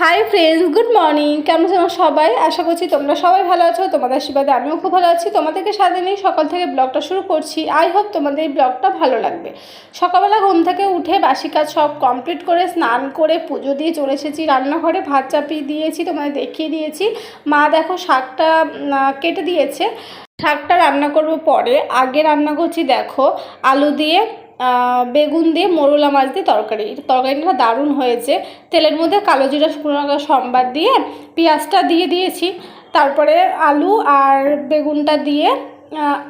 Hi friends good morning কেমন আছো সবাই? আশা করছি তোমরা সবাই ভালো আছো তোমাদের আশীর্বাদে আমিও খুব ভালো আছি। তোমাদেরকে সাথে নিয়ে সকাল থেকে ব্লগটা শুরু করছি। আই হোপ তোমাদের এই ব্লগটা ভালো লাগবে। সকালবেলা ঘুম থেকে উঠে বাসি কাজ সব কমপ্লিট করে স্নান করে পুজো দিয়ে চলে এসেছি। রান্নাঘরে ভাত চাপিয়ে দিয়েছি, তোমাদের দেখিয়ে দিয়েছি। মা দেখো শাকটা কেটে দিয়েছে। শাকটা রান্না করব পরে। আগে রান্না করছি, দেখো, আলু দিয়ে বেগুন দিয়ে মরুলা মাছ দিয়ে তরকারি। তরকারিটা দারুণ হয়েছে। তেলের মধ্যে কালো জিরা, শুকনো লঙ্কা, সম্বার দিয়ে পেঁয়াজটা দিয়ে দিয়েছি। তারপরে আলু আর বেগুনটা দিয়ে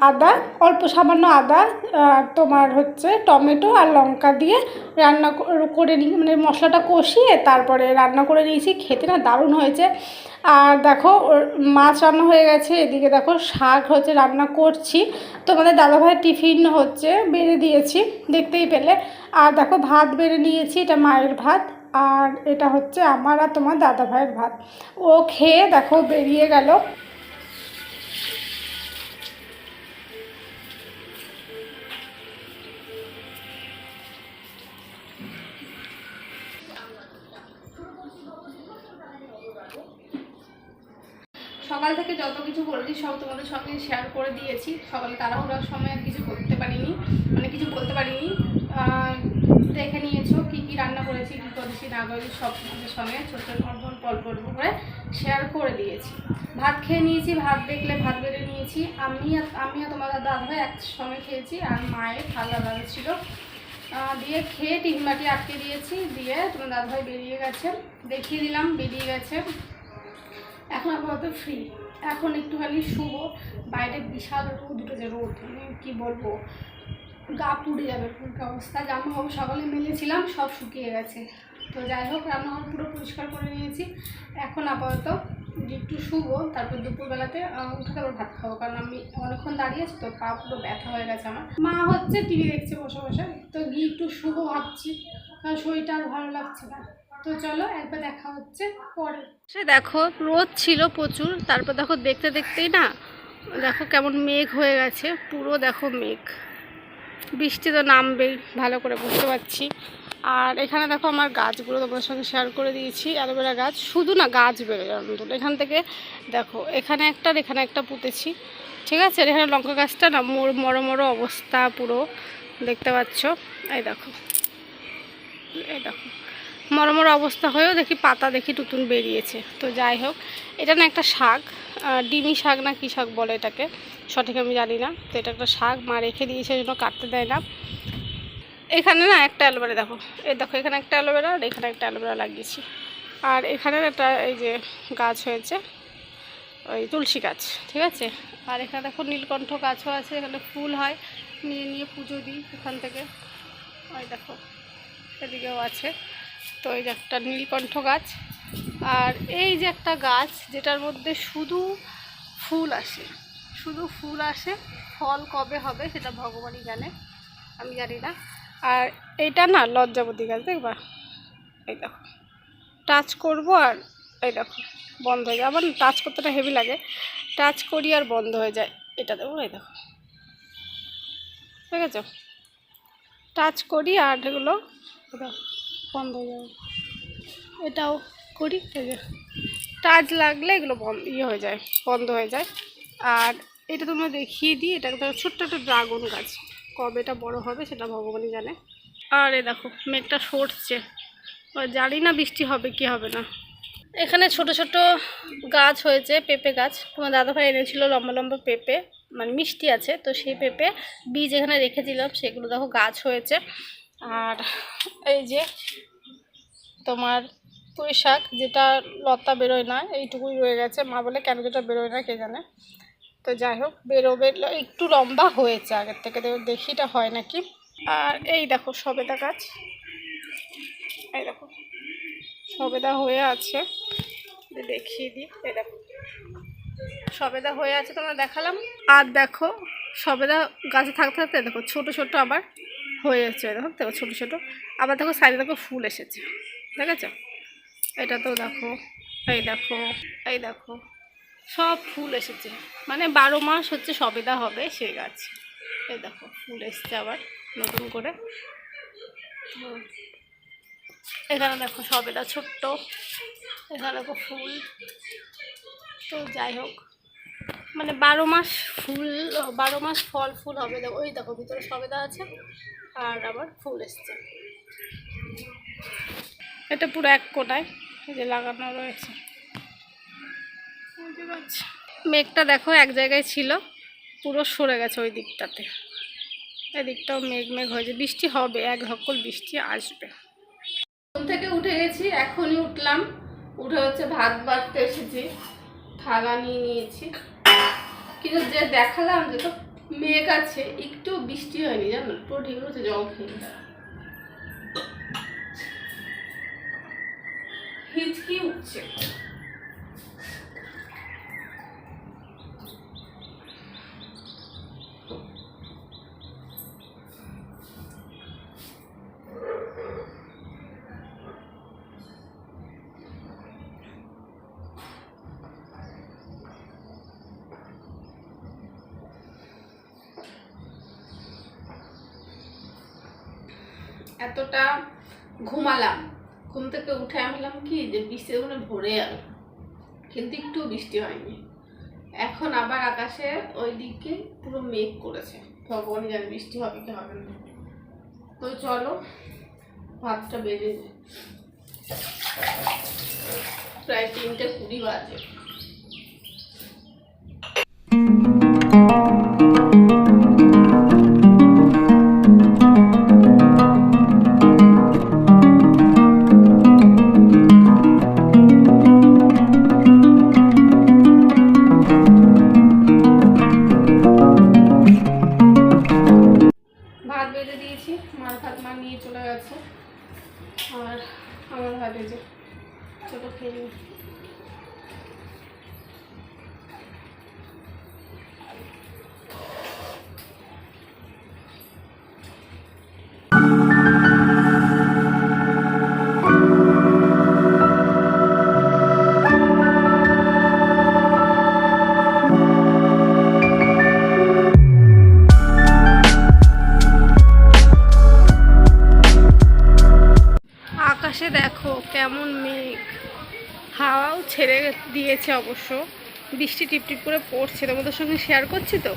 আদা, অল্প সামান্য আদা আর তোমার হচ্ছে টমেটো আর লঙ্কা দিয়ে রান্না করে নিই মানে মশলাটা কষিয়ে তারপরে রান্না করে নিয়েছি। খেতে না দারুণ হয়েছে। আর দেখো মাছ রান্না হয়ে গেছে। এদিকে দেখো, শাক হচ্ছে রান্না করছি। তোমাদের দাদাভাইয়ের টিফিন হচ্ছে, বেড়ে দিয়েছি, দেখতেই পেলে। আর দেখো, ভাত বেড়ে নিয়েছি, এটা মায়ের ভাত। আর এটা হচ্ছে আমার আর তোমার দাদাভাইয়ের ভাত। ও খেয়ে দেখো, বেরিয়ে গেল। সকাল থেকে যত কিছু করেছি সব তোমাদের সঙ্গে শেয়ার করে দিয়েছি। সকালে তাড়াহুড়ার সময় কিছু করতে পারিনি মানে কিছু বলতে পারিনি। দেখে নিয়েছো কী কী রান্না করেছি, কী করেছি না করেছি, সব তোমাদের সঙ্গে ছোটো ছোটো অল্প অল্প করে শেয়ার করে দিয়েছি। ভাত খেয়ে নিয়েছি, ভাত দেখলে ভাত বেড়ে নিয়েছি। আমি আমি আর তোমার দাদা ভাই একসঙ্গে খেয়েছি, আর মায়ের ঠান্ডা দাদা ছিল। দিয়ে খেয়ে টিফিন বাটি আটকে দিয়েছি, দিয়ে তোমার দাদাভাই বেরিয়ে গেছে। দেখিয়ে দিলাম, বেরিয়ে গেছে। এখন আপাতত ফ্রি এখন একটুখানি শুভ বাইরে বিশাল রোদ উঠেছে, রোদ মানে কী বলব? গা পুড়ে যাবে এরকম অবস্থা। জামা কাপড় সকালে মেলেছিলাম, সব শুকিয়ে গেছে। তো যাই হোক, রান্নাঘর পুরো পরিষ্কার করে নিয়েছি। এখন আপাতত একটু শুভ তারপর দুপুরবেলাতে উঠে তারপর ভাত খাব। কারণ আমি অনেকক্ষণ দাঁড়িয়ে আছি, তো পা পুরো ব্যথা হয়ে গেছে আমার। মা হচ্ছে টিভি দেখছে বসে বসে। তো গিয়ে একটু শুভ ভাবছি। কারণ শরীরটা আর ভালো লাগছে না। তো চলো একবার দেখা হচ্ছে পরে। সে দেখো, রোদ ছিল প্রচুর, তারপর দেখো দেখতে দেখতেই না, দেখো কেমন মেঘ হয়ে গেছে, পুরো দেখো মেঘ। বৃষ্টি তো নামবেই, ভালো করে বুঝতে পারছি। আর এখানে দেখো আমার গাছগুলো তোমাদের সঙ্গে শেয়ার করে দিয়েছি, অ্যালোভেরা গাছ। শুধু না গাছ বেরোয় আনন্দুল এখান থেকে দেখো, এখানে একটা এখানে একটা পুঁতেছি, ঠিক আছে? আর এখানে লঙ্কা গাছটা না মোর, মরো মরো অবস্থা পুরো, দেখতে পাচ্ছ? এই দেখো এই দেখো। মরমর অবস্থা হয়েও দেখি পাতা দেখি নতুন বেরিয়েছে। তো যাই হোক, এটা না একটা শাক ডিমি শাক না কী শাক বলে এটাকে? সঠিক আমি জানি না, তো এটা একটা শাক, মা রেখে দিয়েছে, ওই জন্য কাটতে দেয় না। এখানে না একটা অ্যালোভেরা দেখো, এই দেখো, এখানে একটা অ্যালোভেরা আর এখানে একটা অ্যালোভেরা লাগিয়েছি। আর এখানে একটা এই যে গাছ হয়েছে, ওই তুলসী গাছ, ঠিক আছে? আর এখানে দেখো নীলকণ্ঠ গাছও আছে, এখানে ফুল হয়, নিয়ে নিয়ে পুজো দিই এখান থেকে। ওই দেখো, এদিকেও আছে। তো এই যে একটা নীলকণ্ঠ গাছ। আর এই যে একটা গাছ যেটার মধ্যে শুধু ফুল আসে, শুধু ফুল আসে, ফল কবে হবে সেটা ভগবানই জানে, আমি জানি না। আর এইটা না লজ্জাবতী গাছ, দেখবা? এই দেখো। টাচ করব আর এই দেখো, বন্ধ হয়ে যায়। আবার টাচ করতেটা হেভি লাগে। টাচ করি আর বন্ধ হয়ে যায়। এটা দেখো, এই দেখো। ঠিক আছে টাচ করি আর এগুলো এটা বন্ধ হয়ে যাবে। এটাও করি টাচ লাগলে এগুলো বন্ধ ইয়ে হয়ে যায়, বন্ধ হয়ে যায়। আর এটা তোমরা দেখিয়ে দিই এটা একটা ছোট্ট একটা ড্রাগন গাছ। কবে এটা বড় হবে সেটা ভগবানই জানে। আর এ দেখো, মেঘটা সরছে। জানি না বৃষ্টি হবে কি হবে না। এখানে ছোট ছোট গাছ হয়েছে, পেঁপে গাছ। তোমার দাদাভাই এনেছিল লম্বা লম্বা পেঁপে মানে মিষ্টি আছে। তো সেই পেঁপে বীজ এখানে রেখেছিলাম, সেগুলো দেখো গাছ হয়েছে। আর এই যে তোমার পুঁই শাক, যেটা লতা বেরোয় না, এইটুকুই রয়ে গেছে। মা বলে, কেন যেটা বেরোয় না, কে জানে? তো যাই হোক, বেরোবে, একটু লম্বা হয়েছে আগের থেকে, তো দেখিটা হয় নাকি। আর এই দেখো, সবেদা গাছ। এই দেখো, সবেদা হয়ে আছে। দেখিয়ে দিই, এই দেখো। সবেদা হয়ে আছে, তোমরা দেখালাম। আর দেখো, সবেদা গাছে থাকতে থাকতে দেখো, ছোট ছোট আবার হয়ে যাচ্ছে, দেখো দেখো, ছোটো ছোটো। আবার দেখো সাইডে দেখো ফুল এসেছে আছে এটা তো দেখো, এই দেখো এই দেখো, সব ফুল এসেছে। মানে বারো মাস হচ্ছে সবেদা হবে সে গাছ। এই দেখো, ফুল এসছে আবার, নতুন করে। এখানে দেখো সবেদা ছোট্ট, এখানে দেখো ফুল। তো যাই হোক মানে বারো মাস ফুল, বারো মাস ফল ফুল হবে। দেখো, ওই দেখো, ভিতরে সবেদা আছে আর আবার ফুল এসছে। এটা পুরো এক কোটায় এই যে লাগানো রয়েছে। মেঘটা দেখো এক জায়গায় ছিল, পুরো সরে গেছে ওই দিকটাতে। এদিকটাও মেঘ মেঘ হয়েছে। বৃষ্টি হবে, এক ধকল বৃষ্টি আসবে। থেকে উঠে গেছি, এখনই উঠলাম। উঠে হচ্ছে ভাত বাড়তে এসেছি। থালা নিয়ে নিয়েছি। কিন্তু যে দেখালাম যে তো মেঘ আছে, একটু বৃষ্টি হয়নি জানো? পুরো ঠিক হচ্ছে, জল খেয়ে হিচকি উঠছে। এতটা ঘুমালাম। ঘুম থেকে উঠে আমি ভাবলাম কি যে বৃষ্টি মনে ভরে গেল কিন্তু একটু বৃষ্টি হয়নি। এখন আবার আকাশে ওই দিকে পুরো মেঘ করেছে। ভগবান জানে বৃষ্টি হবে কি হবে না। তো চলো, ভাতটা বেজে যায়। প্রায় তিনটে কুড়ি বাজে। আকাশে দেখো কেমন মেঘ। হাওয়াও ছেড়ে দিয়েছে অবশ্য। বৃষ্টি টিপটিপ করে পড়ছে। তোমাদের সঙ্গে শেয়ার করছি তো?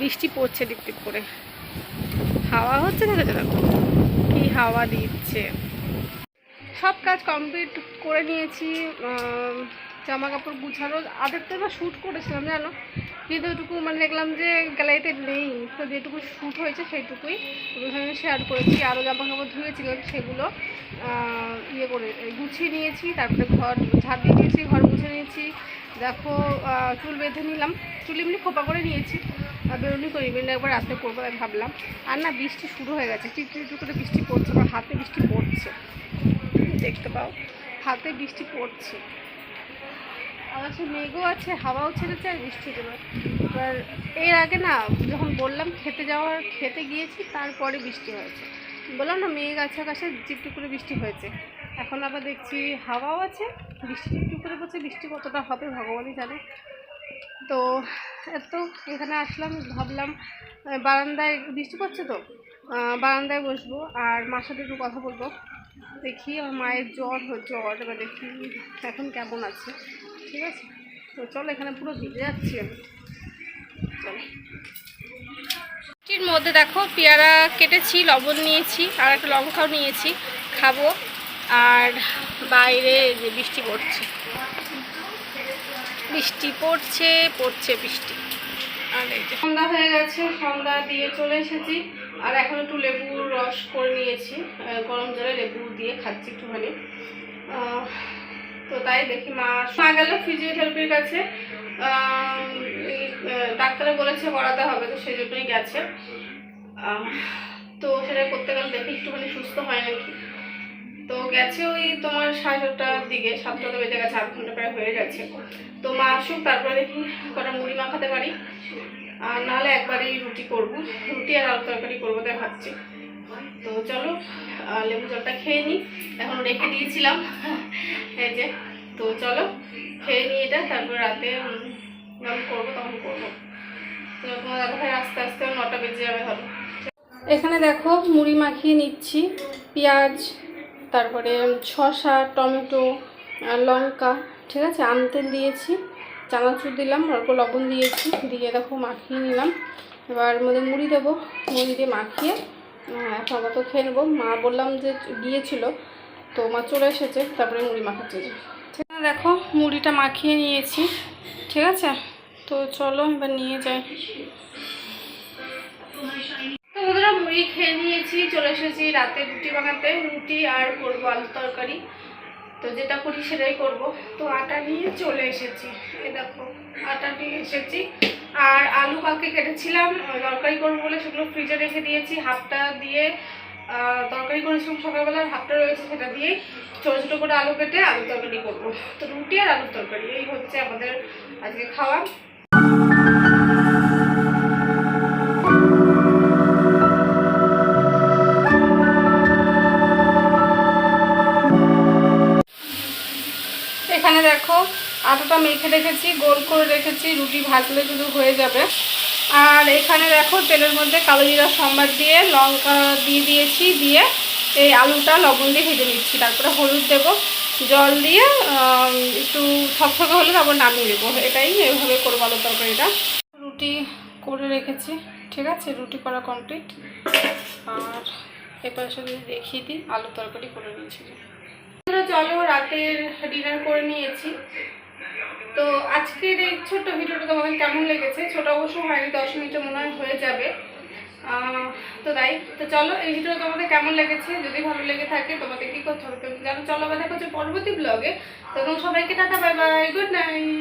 বৃষ্টি পড়ছে টিপটিপ করে। হাওয়া হচ্ছে না দেখো কি হাওয়া দিচ্ছে। সব কাজ কমপ্লিট করে নিয়েছি। জামা কাপড় গুছানো আধেকটা শ্যুট করেছিলাম, জানো? এটুকু মানে দেখলাম যে গ্যালারিতে নেই, তো যেটুকু শ্যুট হয়েছে সেইটুকুই। সঙ্গে শেয়ার করেছি আরও জামা কাপড় ধুয়েছিলাম সেগুলো ইয়ে করে গুছিয়ে নিয়েছি, তারপরে ঘর, ঝাড় দিয়ে নিয়েছি ঘর মুছে নিয়েছি। দেখো চুল বেঁধে নিলাম। চুল এমনি খোপা করে নিয়েছি। বেরোনি করি বেরোলে একবার রাত্রে করব তাই ভাবলাম। আর না, বৃষ্টি শুরু হয়ে গেছে। টিপটি করে বৃষ্টি পড়ছে আমার হাতে বৃষ্টি পড়ছে। দেখতে পাও, হাতে বৃষ্টি পড়ছে। আকাশে মেঘও আছে, হাওয়াও ছেড়েছে আর বৃষ্টি দেবে এবার এর আগে না, যখন বললাম খেতে যাওয়ার, খেতে গিয়েছি, তারপরে বৃষ্টি হয়েছে। বললাম না, মেঘ আছে, আকাশে চিপটি করে বৃষ্টি হয়েছে। এখন আবার দেখছি হাওয়াও আছে, বৃষ্টি টিপটি করে পড়ছে, বৃষ্টি কতটা হবে ভগবানই জানে। তো এত এখানে আসলাম, ভাবলাম বারান্দায় বৃষ্টি পড়ছে তো বারান্দায় বসবো আর মার সাথে একটু কথা বলব। দেখি আমার মায়ের জ্বর জ্বর, এবার দেখি এখন কেমন আছে। ঠিক আছে? তো চলো এখানে পুরো ভিজে যাচ্ছি আমি। চলো। বৃষ্টির মধ্যে দেখো পেয়ারা কেটেছি, লবণ নিয়েছি, আর একটা লঙ্কাও নিয়েছি, খাব। আর বাইরে যে বৃষ্টি পড়ছে। বৃষ্টি পড়ছে পড়ছে বৃষ্টি। আর এই যে সন্ধ্যা হয়ে গেছে, সন্ধ্যা দিয়ে চলে এসেছি। আর এখন একটু লেবুর রস করে নিয়েছি। গরম জলে লেবু দিয়ে খাচ্ছি একটুখানি। তো তাই দেখি মা গেল ফিজিওথেরাপির কাছে। ডাক্তারে বলেছে করাতে হবে, তো সেই গেছে। তো সেটা করতে গেলে দেখি একটুখানি সুস্থ হয় নাকি। তো গেছে ওই তোমার সাড়ে সাতটার দিকে, সাতটা বেজে গেছে, আধ ঘণ্টা প্রায় হয়ে গেছে। তো মা আসুক, তারপরে দেখি কটা মুড়ি মাখাতে পারি। আর নাহলে একবারেই রুটি করব। রুটি আর আলু তরকারি করব তাই ভাবছি। তো চলো লেবু জলটা খেয়ে নিই। এখন রেখে দিয়েছিলাম। এই যে, তো চলো, খেয়ে নিই এটা, তারপর রাতে যখন করব তখন করব। তোমার আস্তে আস্তে নটা বেজে যাবে এখানে দেখো, মুড়ি মাখিয়ে নিচ্ছি, পেঁয়াজ, তারপরে শসা, টমেটো লঙ্কা, ঠিক আছে? আনতে দিয়েছি, চানাচুর দিলাম, অল্প লবণ দিয়েছি, দিয়ে দেখো মাখিয়ে নিলাম। এবার মধ্যে মুড়ি দেবো, মুড়ি দিয়ে মাখিয়ে এখন আমরা তো খেয়ে নেব। মা বললাম যে গিয়েছিল তো মা চলে এসেছে, তারপরে মুড়ি মাখাচ্ছে। আছে দেখো, মুড়িটা মাখিয়ে নিয়েছি, ঠিক আছে? তো চলো, এবার নিয়ে যাই। তো বন্ধুরা, মুড়ি খেয়ে নিয়েছি, চলে এসেছি রাতে রুটি বানাতে। রুটি আর করব আলু তরকারি। তো যেটা করি সেটাই করব। তো আটা নিয়ে চলে এসেছি। এই দেখো, আটা নিয়ে এসেছি। আর আলু কালকে কেটেছিলাম তরকারি করব বলে সেগুলো ফ্রিজে রেখে দিয়েছি, হাফটা দিয়ে তরকারি করেছিলাম সকালবেলা হাফটা রয়েছে সেটা দিয়ে ছোটো ছোটো করে আলু কেটে আলু তরকারি করব। তো রুটি আর আলুর তরকারি, এই হচ্ছে আমাদের আজকে খাওয়া। এখানে দেখো আটাটা মেখে রেখেছি, গোল করে রেখেছি, রুটি ভাজলে শুধু হয়ে যাবে। আর এখানে দেখো তেলের মধ্যে কালো জিরা সম্বার দিয়ে, লঙ্কা দিয়ে দিয়েছি, দিয়ে এই আলুটা লবণ দিয়ে ভেজে নিচ্ছি। তারপরে হলুদ দেবো, জল দিয়ে একটু থকথকে হলে তারপর নামিয়ে দেবো এটাই এইভাবে করব আলু তরকারিটা। রুটি করে রেখেছি, ঠিক আছে? রুটি করা কমপ্লিট আর এবার সাথে দেখিয়ে দিই আলু তরকারি করে নিয়েছি। চলো, রাতের ডিনার করে নিয়েছি। তো আজকের এই ছোট্ট ভিডিওটা তোমাদের কেমন লেগেছে? ছোট অবশ্য হয়নি, দশ মিনিটে মনে হয় হয়ে যাবে। তো তাই, তো চলো এই ভিডিওটা তোমাদের কেমন লেগেছে? যদি ভালো লেগে থাকে তোমাদের কী করতে হবে? জানো? চলো আবার দেখো পরবর্তী ব্লগে তখন সবাইকে tata bye bye good night